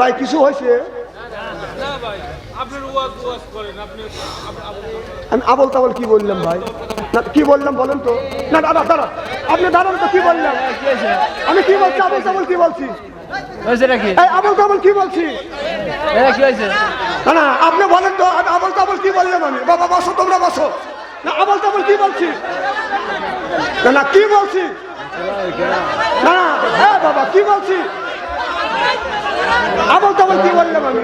ভাই কিছু হয়েছে? আমি আবল তাবল কি বললাম ভাই? না কি বললাম বলেন তো? না দাদা দাঁড়া আপনি দাঁড়ান তো কি বললাম? আমি কি বলছি আবল তাবল কি বলছি? আবল তাবল কি বলছি? কি না না আপনি বলেন তো আবল তাবল কি বললাম আমি? বাবা বসো তোমরা বসো। না আবল তাবল কি বলছি? না না কি বলছি? না না হ্যাঁ বাবা কি বলছি? আবল তাবল কি বললাম আমি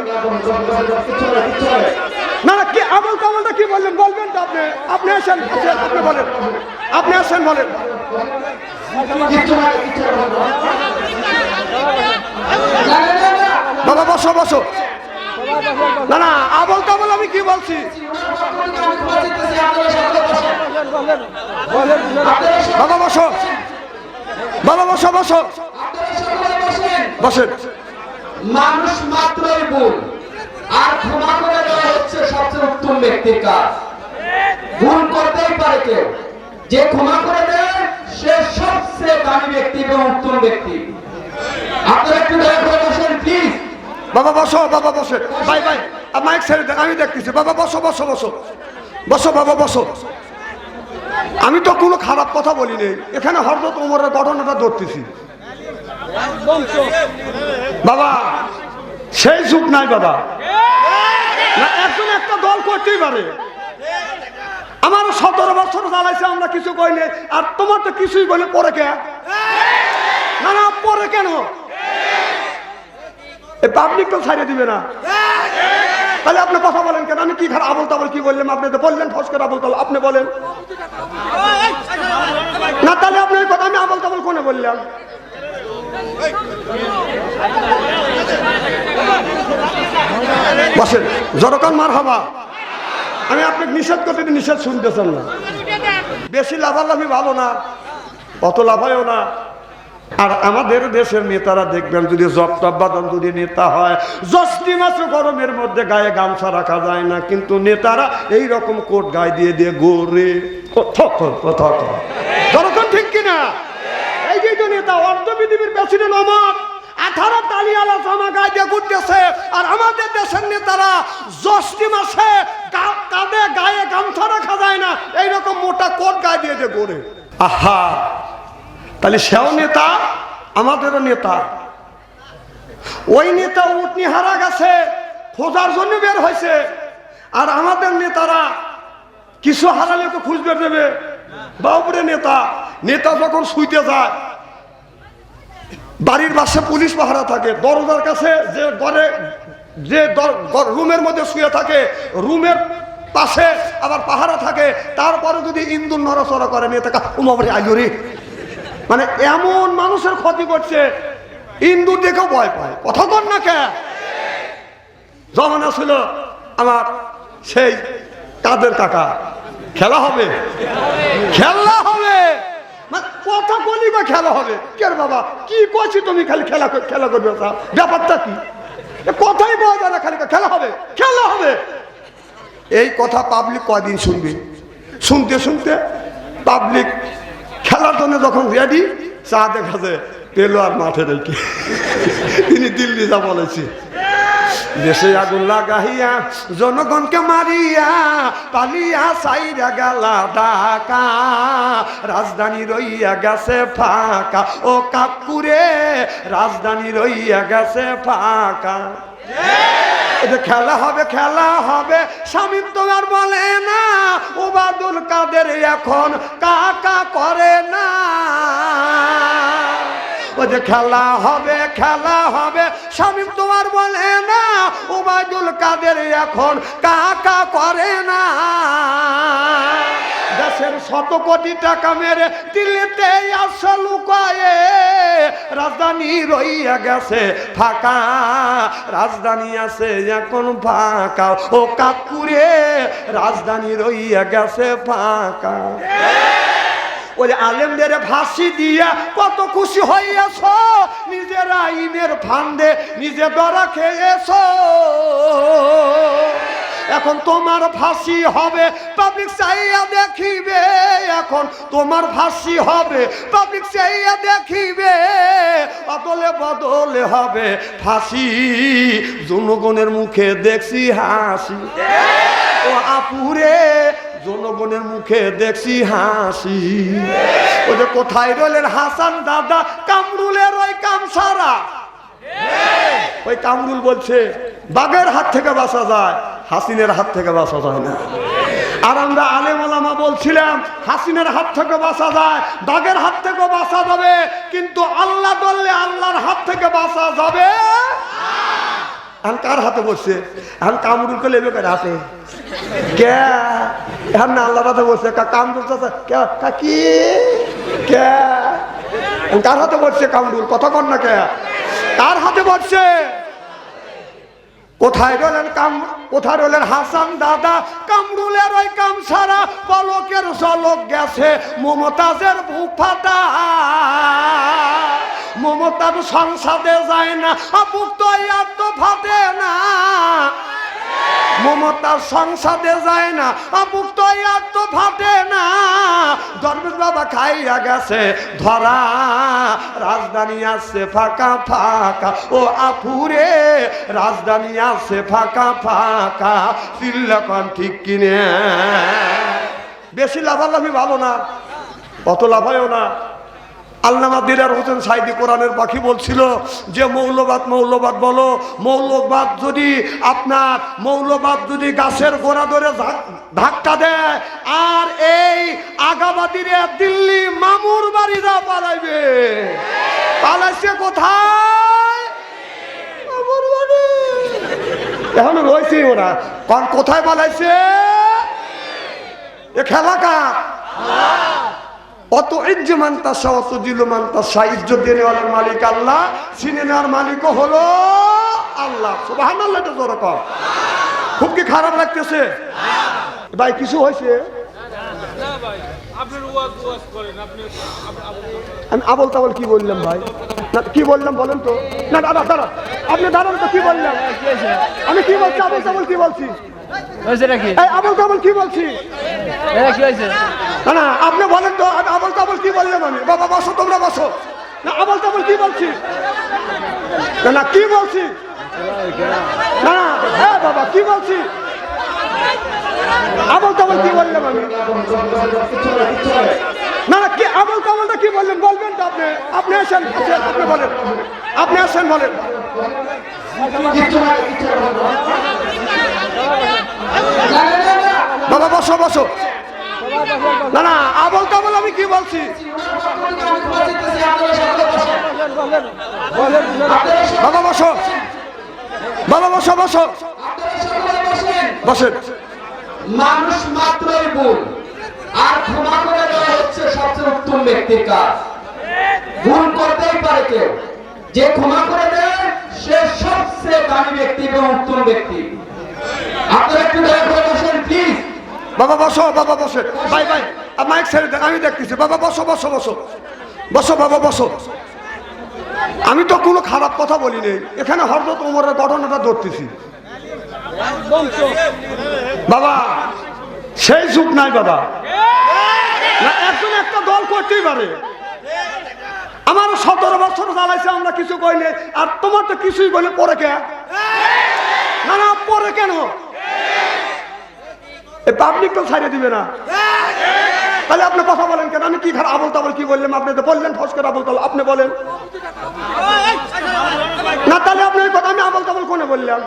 না না, কি আবল তাবলটা কি বললেন? বলবেন তো আপনি। আপনি আসেন আপনি বলেন। আপনি আসেন, বলেন। বাবা, বসো বসো। না না আবল তাবল আমি কি বলছি? বাবা, বসো। বাবা, বসো বসো। বসেন। মানুষ মাত্রই ভুল। আর ক্ষমা করে দেওয়া হচ্ছে সবচেয়ে উত্তম ব্যক্তির কাজ। ভুল করতেই পারে কেউ। যে ক্ষমা করে দেয়, সে সবচেয়ে দামি ব্যক্তি এবং উত্তম ব্যক্তি। আপনারা একটু দয়া করে বসেন প্লিজ বাবা, বসো, বাবা, বসে। ভাই ভাই মাইক ছেড়ে দেন, আমি দেখতেছি। বাবা, বসো বসো বসো। বসো, বাবা, বসো। আমি তো কোনো খারাপ কথা বলিনি এখানে হরদত উমরের ঘটনাটা ধরতেছি। বাবা, সেই যুগ নাই বাবা। একজন একটা দল করতেই পারে। আমার সতেরো বছর জ্বালাইছে, আমরা কিছু কইলে আর তোমার তো কিছুই বলে পরে কে? না পরে কেন? পাবলিক তো ছাড়িয়ে দিবে না। তাহলে আপনি কথা বলেন কেন? আমি কি খারাপ আবল তাবল কি বললাম? আপনি তো বললেন ফস করে আবল তাবল আপনি বলেন। না, তাহলে আপনি কথা আমি আবল তাবল কোনে বললাম? বসেন। জনগণ মার হবা। আমি আপনাকে নিষেধ করতে নিষেধ শুনতেছেন না। বেশি লাভালাভি ভালো না, অত লাভায়ও না। আর আমাদের দেশের নেতারা দেখবেন, যদি টব যদি নেতা হয় জস্তি মাত্র গরমের মধ্যে গায়ে গামছা রাখা যায় না। কিন্তু নেতারা এই রকম কোট গায়ে দিয়ে দিয়ে গোরে কিনা গায়ে আর আমাদের দেশের নেতারা গায়ে গামছা রাখা যায় না, এইরকম মোটা গায়ে তাহলে সেও নেতা, আমাদেরও নেতা। ওই নেতা উটনি হারা গেছে, খোঁজার জন্য বের হয়েছে। আর আমাদের নেতারা কিছু হারালে তো খুঁজবে দেবে। বাবুরে নেতা নেতা যখন শুইতে যায় বাড়ির পাশে পুলিশ পাহারা থাকে। দরজার কাছে যে ঘরে, যে রুমের মধ্যে শুয়ে থাকে, রুমের পাশে আবার পাহারা থাকে। তারপরে যদি ইন্দুর নড়াচড়া করে মেয়ে নেতা উমাবাড়ি আইজরি মানে এমন মানুষের ক্ষতি করছে। ইন্দুর দেখেও ভয় পায়। কথা কর না কে? জমানা ছিল আমার সেই কাদের কাকা। খেলা হবে। খেলা হবে। কথা বলি বা খেলা হবে? কে বাবা? কি করছি তুমি খালি খেলা খেলা করবে? ব্যাপারটা কি? কথাই বলা যায় না খালি খেলা হবে? খেলা হবে! এই কথা পাবলিক কয়দিন শুনবে? শুনতে শুনতে পাবলিক খেলার জন্য যখন রেডি চা দেখা যায়, পেল আর মাঠে রেখে। তিনি দিল্লি যা বলেছি। দেশে আগুন লাগাইয়া জনগণকে মারিয়া পালিয়া সাইরা গেলা ঢাকা, রাজধানী রইয়া গেছে ফাঁকা। ও কাকুরে, রাজধানী রইয়া গেছে ফাঁকা। খেলা হবে খেলা হবে, স্বামী তো আর বলে না ওবাদুল কাদের এখন কাকা করে না। যে খেলা হবে খেলা হবে স্বামী তোমার বলে না ওবায়দুল কাদের এখন কাকা করে না। দেশের শত কোটি টাকা মেরে দিল্লিতে আসল লুকায়ে রাজধানী রইয়া গেছে ফাঁকা। রাজধানী আছে এখন ফাঁকা। ও কাকুরে রাজধানী রইয়া গেছে ফাঁকা। ওই আলেমদের ফাঁসি দিয়া কত খুশি হইয়াছ? নিজের আইনের ফান্দে নিজে দরা খেয়েছ। এখন তোমার ফাঁসি হবে পাবলিক চাইয়া দেখিবে। এখন তোমার ফাঁসি হবে পাবলিক চাইয়া দেখিবে। অদলে বদলে হবে ফাঁসি। জনগণের মুখে দেখছি হাসি। ও আপুরে জনগণের মুখে দেখছি হাসি। ও যে কোথায় রইলেন হাসান দাদা? কামরুলের ওই কাম সারা ওই কামরুল বলছে, বাঘের হাত থেকে বাঁচা যায়, হাসিনের হাত থেকে বাঁচা যায় না। আর আমরা আলেমালামা বলছিলাম, হাসিনের হাত থেকে বাঁচা যায়, বাঘের হাত থেকে বাঁচা যাবে, কিন্তু আল্লাহ বললে আল্লাহর হাত থেকে বাঁচা যাবে? এখন কার হাতে বসছে? এখন কামরুল কে লেবে কার হাতে কে? এখন কে কা? কার হাতে বসছে কামরুল? কথা না কে? কার হাতে বসছে? কোথায় রইলেন কাম কোথায় রইলেন হাসান দাদা? কামরুলের ওই কাম সারা পলকের জলক গেছে মমতাজের বুক ফাটা মমতার সংসদে যায় না বুক তো আর তো ফাটে না। মমতার সংসদে যায় না বুক তো আর তো ফাটে না। ধর্মেশ বাবা খাইয়া গেছে, ধরা, রাজধানী আছে ফাঁকা ফাঁকা। ও আপুরে রাজধানী আছে ফাঁকা ফাঁকা। চিল্লাকন ঠিক কিনে। বেশি লাভালাভি ভালো না, অত লাভায়ও না। আল্লামা দিলার হোসেন সাইদি কোরআনের পাখি বলছিল যে, মৌলবাদ মৌলবাদ বলো। মৌলবাদ যদি আপনার, মৌলবাদ যদি গাছের গোড়া ধরে ধাক্কা দেয়, আর এই আগাবাদিরে দিল্লি মামুর বাড়ি যা পালাইবে। পালাইছে কোথায়? মামুর বাড়ি। এখন রয়েছে ওরা। কারণ কোথায় পালাইছে? এ খেলা কার অত ইজ্জ মানতাসা অত জিল মানতাসা ইজ্জত দেনেওয়ালার মালিক আল্লাহ, চিনে নেওয়ার মালিকও হলো আল্লাহ। সুবাহান আল্লাহ এটা জোর কর খুব কি খারাপ লাগতেছে? ভাই, কিছু হয়েছে? আমি আবল তাবল কি বললাম ভাই? না, কি বললাম বলেন তো? না দাদা দাদা আপনি দাঁড়ান তো, কি বললাম? আমি কি বলছি, আবল তাবল কি বলছি? আবল তাবল কি বলছি? না না আপনি বলেন তো আবল তাবল কি বললাম আমি বাবা বসো তোমরা বসো। না আবল তাবল কি বলছি? না কি বলছি? না হ্যাঁ বাবা কি বলছি? আবল তাবল কি বললাম আমি না না কি আবল তাবলটা কি বললেন? বলবেন তো আপনি। আপনি আসেন, আপনি বলেন। আপনি আসেন বলেন। বাবা, বসো বসো। না না, আবল তাবল আমি কি বলছি? বাবা, বসো। বাবা, বসো বসো। বসেন। মানুষ মাত্রই ভুল। আর ক্ষমা করে দেওয়া হচ্ছে সবচেয়ে উত্তম ব্যক্তির কাজ। ভুল করতেই পারে কেউ। যে ক্ষমা করে দেয়, সে সবচেয়ে দামি ব্যক্তি এবং উত্তম ব্যক্তি। আপনারা একটু দয়া করে বসেন প্লিজ বাবা, বসো, বাবা, বসে। ভাই ভাই মাইক ছেড়ে দেন, আমি দেখতেছি। বাবা, বসো বসো বসো। বসো, বাবা, বসো। আমি তো কোনো খারাপ কথা বলিনি এখানে হরদত উমরের ঘটনাটা ধরতেছি। বাবা, সেই যুগ নাই, বাবা। একজন একটা দল করতেই পারে। আমার সতেরো বছর জ্বালাইছে, আমরা কিছু কইলে আর তোমার তো কিছুই বলে পরে কে? না না, পরে কেন? এই পাবলিক তো ছাড়িয়ে দিবে না। তাহলে আপনি কথা বলেন কেন? আমি কি খারাপ আবল তাবল কি বললাম? আপনি তো বললেন, ফস করে আবল তাবল আপনি বলেন। না, তাহলে আপনি কথা আমি আবল তাবল কোনে বললাম?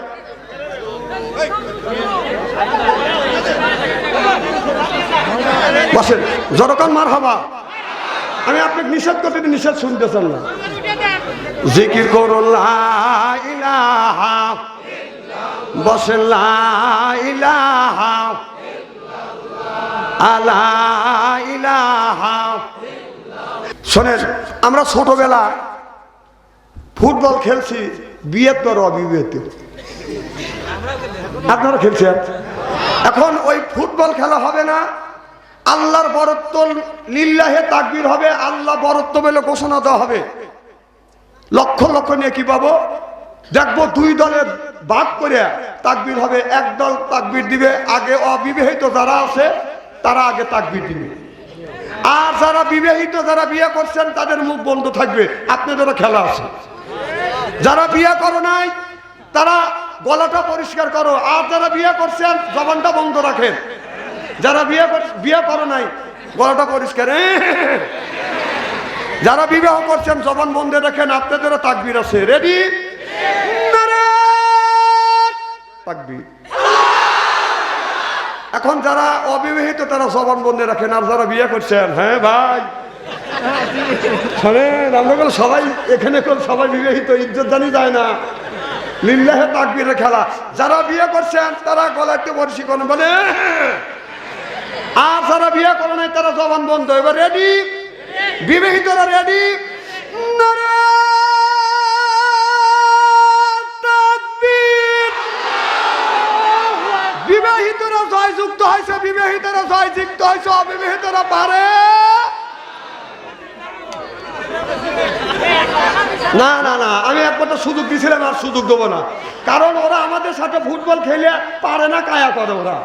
বসেন জনগণ মার হবা, আমি আপনাকে নিষেধ করতে নিষেধ শুনতেছেন না। জিকির করো লা ইলাহা বসেন, লা ইলাহা আলা ইলাহা শোনেন, আমরা ছোটবেলা ফুটবল খেলছি বিয়ের অবিবাহিত আপনারা খেলছেন? এখন ওই ফুটবল খেলা হবে না, আল্লাহর বরত্ব লিল্লাহে তাকবির হবে, আল্লাহ বরত্ব বলে ঘোষণা দেওয়া হবে। লক্ষ লক্ষ নিয়ে কি পাবো? দেখব দুই দলের ভাগ করে তাকবির হবে একদল তাকবির দিবে, আগে অবিবাহিত যারা আছে তারা আগে তাকবির দিবে। আর যারা বিবাহিত, যারা বিয়ে করছেন, তাদের মুখ বন্ধ থাকবে। আপনাদেরও খেলা আছে। যারা বিয়ে করো নাই, তারা গলাটা পরিষ্কার করো। আর যারা বিয়ে করছেন, জবানটা বন্ধ রাখেন। যারা বিয়ে বিয়ে করো নাই, গলাটা পরিষ্কার। যারা বিবাহ করছেন, জবান বন্ধে রাখেন। আপনাদেরও তাকবির আছে। রেডি তাকবির। এখন যারা অবিবাহিত তারা জবান বন্ধে রাখেন। আর যারা বিয়ে করছেন হ্যাঁ ভাই? শোনেন আমরা সবাই এখানে কোন সবাই বিবাহিত ইজ্জত জানি যায় না। লিল্লাহে তাকবীরের খেলা। যারা বিয়ে করছেন তারা গলাতে বর্ষি করেন বলে আর যারা বিয়ে করে নাই তারা জবান বন্ধ। এবার রেডি বিবাহিতরা রেডি বিবাহিতরা জয়যুক্ত হয়েছে, বিবাহিতরা জয়যুক্ত হয়েছে, অবিবাহিতরা পারে। না না না, আমি একমাত্র সুযোগ দিয়েছিলাম আর সুযোগ দেবো না। কারণ ওরা আমাদের সাথে ফুটবল খেলে পারে না, কায়া করে ওরা।